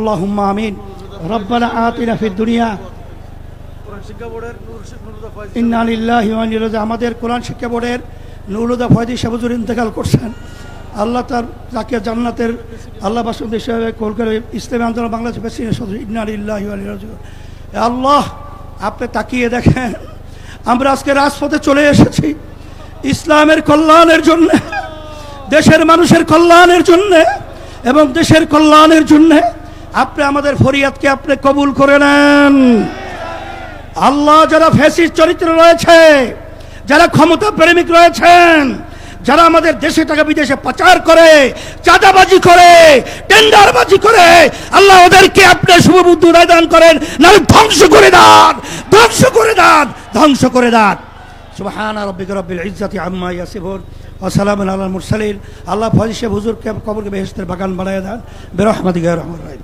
اللهم آمين ربنا آتنا في الدنيا ইন্না লিল্লাহি ওয়া ইন্না ইলাইহি আমাদের কোরআন শিক্ষা বোর্ডের নুরুদা ফয়দি সাহুজুর ইন্তেকাল করছেন আল্লাহ তার যাকে জান্নাতের আল্লাহ বাসুদ হিসেবে কলকাতা ইসলামী আন্দোলন বাংলাদেশ প্রেসিডেন্ট সদস্য ইন্না লিল্লাহি ওয়া ইন্না ইলাইহি রাজিউন। এ আল্লাহ আপনি তাকিয়ে দেখেন আমরা আজকে রাজপথে চলে এসেছি ইসলামের কল্যাণের জন্য দেশের মানুষের কল্যাণের জন্য এবং দেশের কল্যাণের জন্য আপনি আমাদের ফরিয়াদকে আপনি কবুল করে নেন। আল্লাহ যারা ফ্যাসিস চরিত্র রয়েছে, যারা ক্ষমতা প্রেমিক রয়েছেন, যারা আমাদের দেশে টাকা বিদেশে পাচার করে, চাঁদাবাজি করে, টেন্ডারবাজি করে, আল্লাহ ওদেরকে আপনি শুভবুদ্ধি উদয় দান করেন না ধ্বংস করে দান, ধ্বংস করে দান, ধ্বংস করে দান। সুবহান রব্বিক রব্বিল ইজ্জাতি আম্মা সালামুন মুরসালিন। আল্লাহ ফজিল সাহেব হুজুরকে, কবরকে বেহেশতের বাগান বানায় দেন। বিরহমাতিকা ইয়া রহমান রাহিম।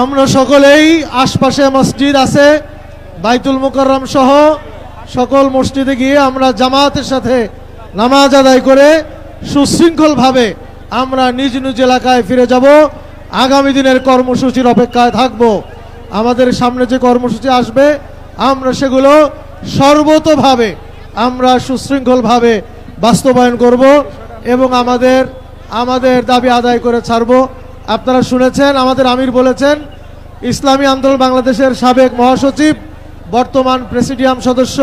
আমরা সকলেই আশপাশে মসজিদ আছে, বাইতুল মুকাররম সহ সকল মসজিদে গিয়ে আমরা জামাতের সাথে নামাজ আদায় করে সুশৃঙ্খলভাবে আমরা নিজ নিজ এলাকায় ফিরে যাব। আগামী দিনের কর্মসূচির অপেক্ষায় থাকব। আমাদের সামনে যে কর্মসূচি আসবে, আমরা সেগুলো সর্বতভাবে আমরা সুশৃঙ্খলভাবে বাস্তবায়ন করব এবং আমাদের আমাদের দাবি আদায় করে ছাড়ব। আপনারা শুনেছেন, আমাদের আমির বলেছেন, ইসলামী আন্দোলন বাংলাদেশের সাবেক মহাসচিব, বর্তমান প্রেসিডিয়াম সদস্য,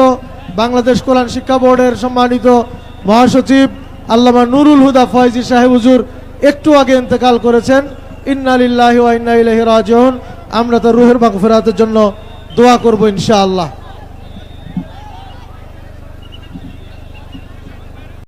বাংলাদেশ কোরআন শিক্ষা বোর্ডের সম্মানিত মহাসচিব, আল্লামা নুরুল হুদা ফয়জি সাহেব হুজুর একটু আগে ইন্তেকাল করেছেন। ইন্নালিল্লাহি ইন্না ইলাইহি রাজিউন। আমরা তার রুহের মাগফিরাতের জন্য দোয়া করব ইনশাআল্লাহ।